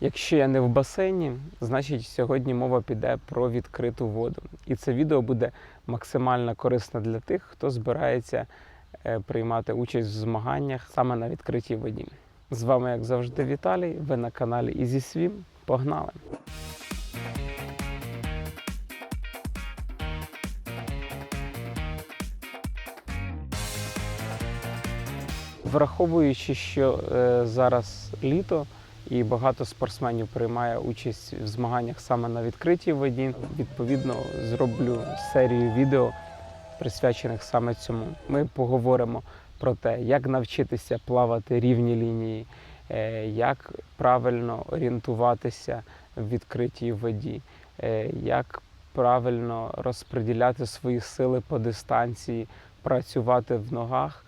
Якщо я не в басейні, значить сьогодні мова піде про відкриту воду. І це відео буде максимально корисно для тих, хто збирається е, приймати участь в змаганнях саме на відкритій воді. З вами, як завжди, Віталій. Ви на каналі EasySwim. Погнали! Враховуючи, що е, зараз літо і багато спортсменів приймає участь в змаганнях саме на відкритій воді, відповідно зроблю серію відео, присвячених саме цьому. Ми поговоримо про те, як навчитися плавати рівні лінії, е, як правильно орієнтуватися в відкритій воді, е, як правильно розподіляти свої сили по дистанції, працювати в ногах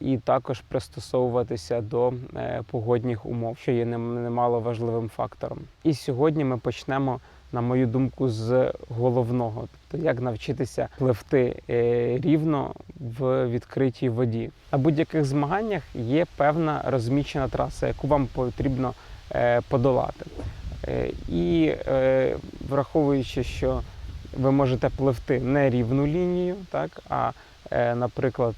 і також пристосовуватися до е, погодних умов, що є нем- немало важливим фактором. І сьогодні ми почнемо, на мою думку, з головного, тобто як навчитися пливти е, рівно в відкритій воді. На будь-яких змаганнях є певна розмічена траса, яку вам потрібно е, подолати. І враховуючи, що ви можете пливти не рівну лінію, так, а, наприклад,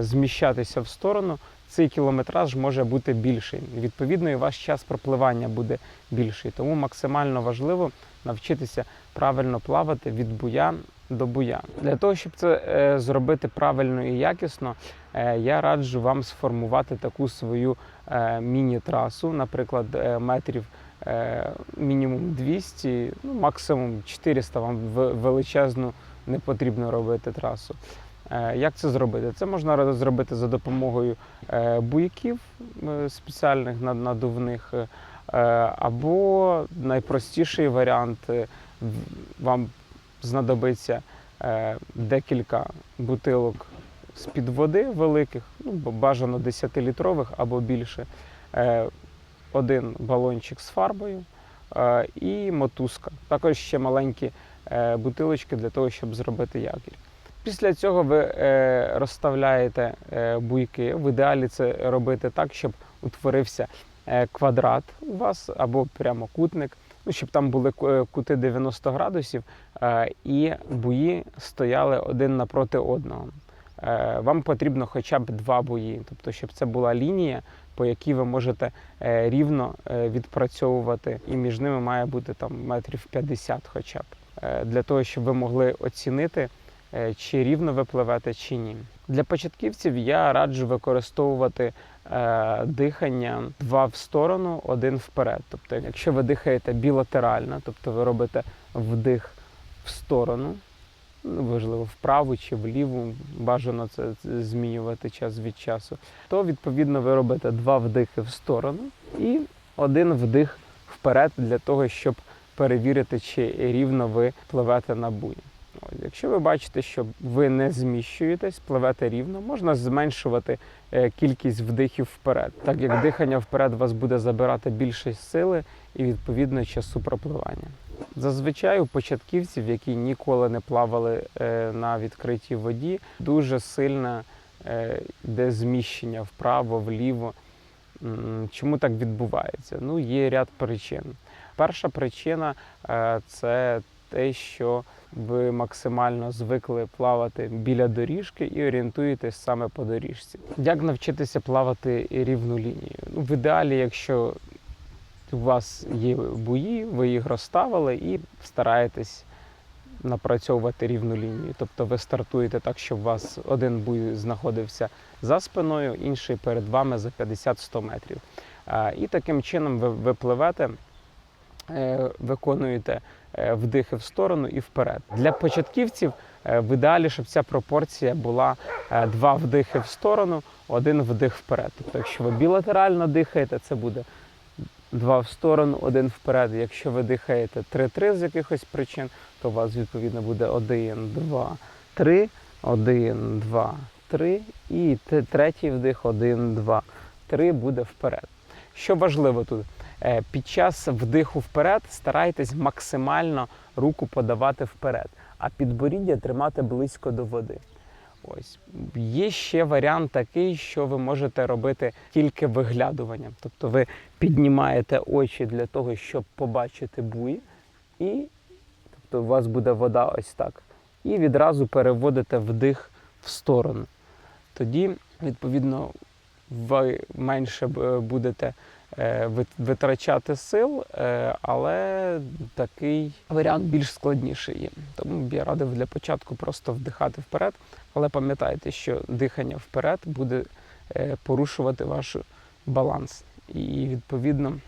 зміщатися в сторону, цей кілометраж може бути більший. Відповідно, і ваш час пропливання буде більший. Тому максимально важливо навчитися правильно плавати від буя до буя. Для того, щоб це е, зробити правильно і якісно, е, я раджу вам сформувати таку свою е, міні-трасу, наприклад, е, метрів е, мінімум 200, ну максимум 400 вам величезну не потрібно робити трасу. Е, Як це зробити? Це можна зробити за допомогою е, буйків е, спеціальних над- надувних, або найпростіший варіант вам знадобиться декілька бутилок з-під води великих, ну, бажано 10-літрових або більше, один балончик з фарбою і мотузка. Також ще маленькі бутилочки для того, щоб зробити якір. Після цього ви е, розставляєте е, буйки. В ідеалі це робити так, щоб утворився е, квадрат у вас або прямокутник, ну, щоб там були кути 90 градусів, і буї стояли один напроти одного. Вам потрібно хоча б два буї, тобто, щоб це була лінія, по якій ви можете рівно відпрацьовувати, і між ними має бути там метрів 50 хоча б, для того, щоб ви могли оцінити, чи рівно ви пливете, чи ні. Для початківців я раджу використовувати е, дихання два в сторону, один вперед. Тобто, якщо ви дихаєте білатерально, тобто ви робите вдих в сторону, ну, важливо, вправу чи вліву, бажано це змінювати час від часу, то відповідно ви робите два вдихи в сторону і один вдих вперед для того, щоб перевірити, чи рівно ви пливете на буї. Якщо ви бачите, що ви не зміщуєтесь, пливете рівно, можна зменшувати е, кількість вдихів вперед, так як дихання вперед вас буде забирати більше сили і відповідно часу пропливання. Зазвичай у початківців, які ніколи не плавали е, на відкритій воді, дуже сильне е, йде зміщення вправо, вліво. Чому так відбувається? Ну, є ряд причин. Перша причина це те, що ви максимально звикли плавати біля доріжки і орієнтуєтесь саме по доріжці. Як навчитися плавати рівну лінію? Ну, в ідеалі, якщо у вас є буї, ви їх розставили і стараєтесь напрацьовувати рівну лінію. Тобто ви стартуєте так, щоб у вас один буй знаходився за спиною, інший перед вами за 50-100 метрів. І таким чином ви, ви пливете, е, виконуєте вдихи в сторону і вперед. Для початківців е, в ідеалі, щоб ця пропорція була е, два вдихи в сторону, один вдих вперед. Тобто, якщо ви білатерально дихаєте, це буде два в сторону, один вперед. Якщо ви дихаєте 3-3 з якихось причин, то у вас відповідно буде 1, 2, 3, 1, 2, 3 і третій вдих 1, 2, 3 буде вперед. Що важливо тут? Е, Під час вдиху вперед старайтесь максимально руку подавати вперед, а підборіддя тримати близько до води. Ось є ще варіант такий, що ви можете робити тільки виглядуванням. Тобто ви піднімаєте очі для того, щоб побачити буї, і тобто у вас буде вода ось так. І відразу переводите вдих в сторону. Тоді, відповідно, ви менше будете е, вит- витрачати сил, е, але такий варіант більш складніший є. Тому я радив для початку просто вдихати вперед. Але пам'ятайте, що дихання вперед буде е, порушувати ваш баланс. І відповідно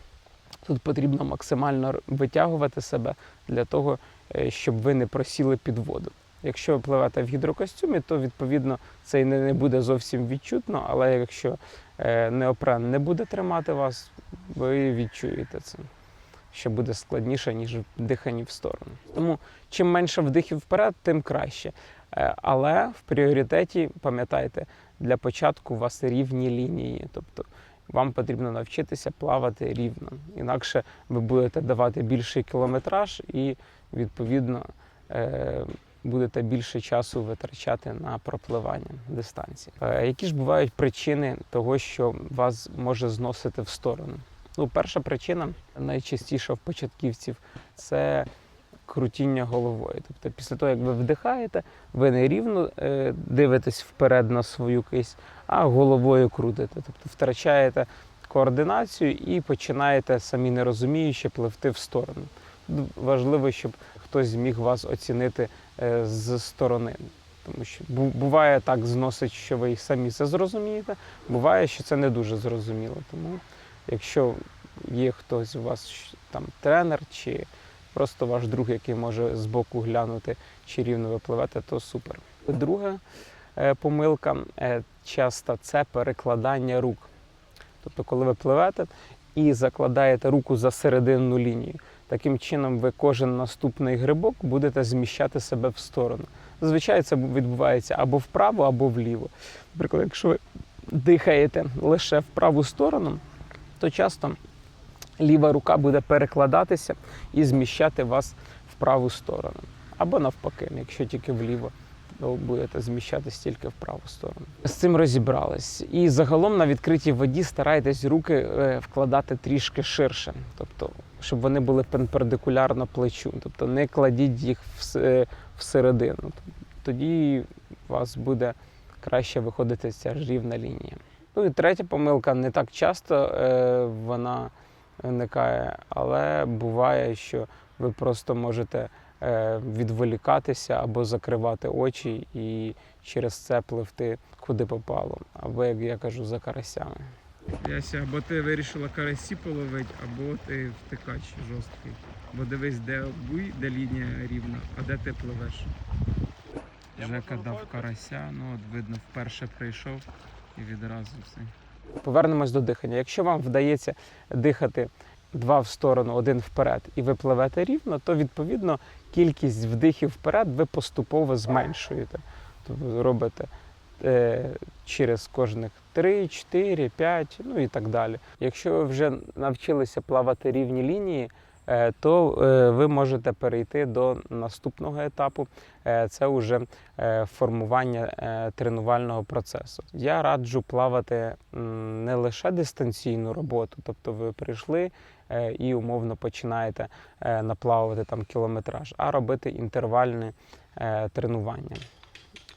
тут потрібно максимально витягувати себе для того, е, щоб ви не просіли під воду. Якщо ви пливете в гідрокостюмі, то відповідно це і не буде зовсім відчутно, але якщо е, неопрен не буде тримати вас, ви відчуєте це, що буде складніше, ніж в диханні в сторону. Тому чим менше вдихів вперед, тим краще. Е, Але в пріоритеті, пам'ятайте, для початку у вас рівні лінії. Тобто вам потрібно навчитися плавати рівно. Інакше ви будете давати більший кілометраж і, відповідно, е, будете більше часу витрачати на пропливання дистанції. Е, Які ж бувають причини того, що вас може зносити в сторону? Ну, перша причина найчастіша в початківців це крутіння головою. Тобто, після того, як ви вдихаєте, ви не рівно е, дивитесь вперед на свою кисть, а головою крутите. Тобто втрачаєте координацію і починаєте самі не розуміючи пливти в сторону. Важливо, щоб хтось зміг вас оцінити з сторони. Тому що буває так зносить, що ви й самі це зрозумієте, буває, що це не дуже зрозуміло. Тому якщо є хтось у вас там тренер чи просто ваш друг, який може збоку глянути, чи рівно ви пливете, то супер. Друга е, помилка е, часто це перекладання рук. Тобто, коли ви пливете і закладаєте руку за серединну лінію, таким чином ви кожен наступний грибок будете зміщати себе в сторону. Зазвичай це відбувається або вправо, або вліво. Наприклад, якщо ви дихаєте лише в праву сторону, то часто ліва рука буде перекладатися і зміщати вас в праву сторону. Або навпаки, якщо тільки вліво, то будете зміщатись тільки в праву сторону. З цим розібрались. І загалом на відкритій воді старайтесь руки е, вкладати трішки ширше, тобто, щоб вони були перпендикулярно плечу. Тобто не кладіть їх вс- е, всередину. Тоді у вас буде краще виходити ця ж рівна лінія. Ну і третя помилка не так часто е, вона виникає, але буває, що ви просто можете е, відволікатися або закривати очі і через це пливти куди попало. Або, як я кажу, за карасями. Яся, або ти вирішила карасі половити, або ти втикач жорсткий. Бо дивись, де буй, де лінія рівна, а де ти пливеш. Жека дав карася, ну от видно, вперше прийшов і відразу все. Повернемось до дихання. Якщо вам вдається дихати два в сторону, один вперед, і ви пливете рівно, то відповідно кількість вдихів вперед ви поступово зменшуєте. Тобто робите через кожних 3, 4, 5, ну і так далі. Якщо ви вже навчилися плавати рівні лінії, е, то е, ви можете перейти до наступного етапу. Е, Це вже е, формування е, тренувального процесу. Я раджу плавати не лише дистанційну роботу, тобто ви прийшли е, і умовно починаєте е, наплавувати там кілометраж, а робити інтервальне е, тренування.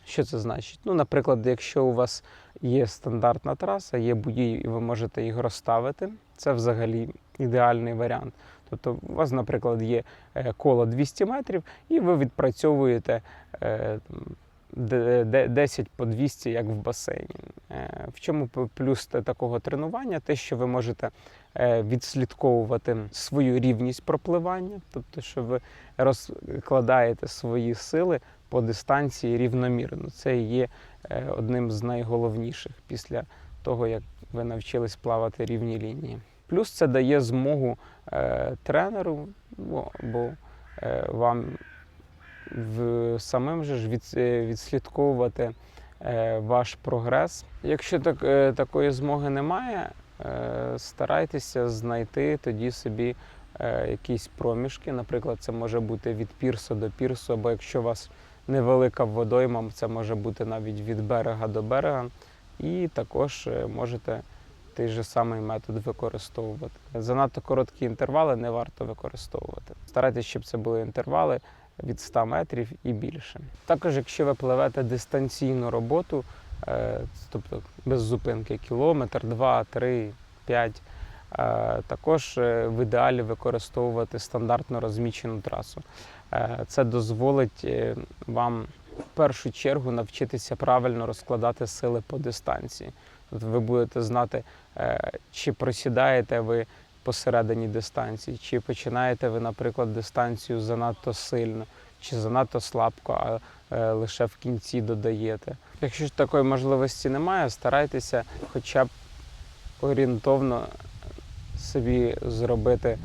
Що це значить? Ну, наприклад, якщо у вас є стандартна траса, є будії, і ви можете їх розставити, це взагалі ідеальний варіант. Тобто, у вас, наприклад, є е, коло 200 метрів, і ви відпрацьовуєте е, там, де- де- 10 по 200, як в басейні. Е, В чому плюс такого тренування? Те, що ви можете е, відслідковувати свою рівність пропливання, тобто, що ви розкладаєте свої сили по дистанції рівномірно. Це є е, одним з найголовніших після того, як ви навчились плавати рівні лінії. Плюс це дає змогу е, тренеру ну, або е, вам в самим же ж від, відслідковувати ваш прогрес. Якщо так, такої змоги немає, старайтеся знайти тоді собі якісь проміжки. Наприклад, це може бути від пірсу до пірсу, або якщо у вас невелика водойма, це може бути навіть від берега до берега. І також е, можете той же самий метод використовувати. Занадто короткі інтервали не варто використовувати. Старайтесь, щоб це були інтервали від 100 метрів і більше. Також, якщо ви пливете дистанційну роботу, е, тобто без зупинки кілометр, два, три, п'ять. е, Також в ідеалі використовувати стандартно розмічену трасу. Е, Це дозволить е, вам в першу чергу навчитися правильно розкладати сили по дистанції. Тобто ви будете знати, е, чи просідаєте ви посередині дистанції, чи починаєте ви, наприклад, дистанцію занадто сильно, чи занадто слабко, а лише в кінці додаєте. Якщо ж такої можливості немає, старайтеся хоча б орієнтовно собі зробити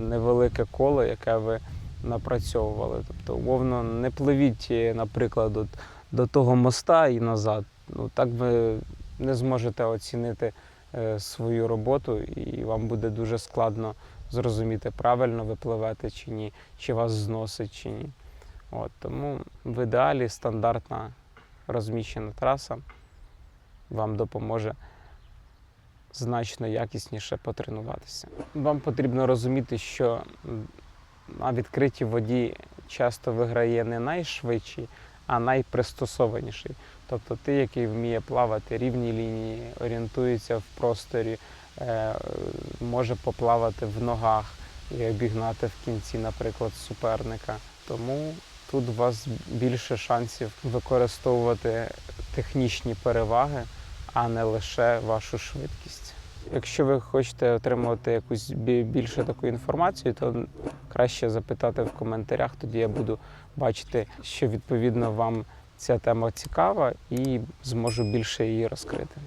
невелике коло, яке ви напрацьовували. Тобто, умовно, не пливіть, наприклад, от, до того моста і назад. Ну, так ви не зможете оцінити е, свою роботу, і вам буде дуже складно зрозуміти, правильно ви пливете чи ні, чи вас зносить чи ні. От, тому в ідеалі стандартна розміщена траса вам допоможе значно якісніше потренуватися. Вам потрібно розуміти, що на відкритій воді часто виграє не найшвидший, а найпристосованіший. Тобто ти, який вміє плавати рівні лінії, орієнтується в просторі, е, може поплавати в ногах і обігнати в кінці, наприклад, суперника. Тому тут у вас більше шансів використовувати технічні переваги, а не лише вашу швидкість. Якщо ви хочете отримувати якусь більше таку інформацію, то краще запитати в коментарях. Тоді я буду бачити, що відповідно вам ця тема цікава, і зможу більше її розкрити.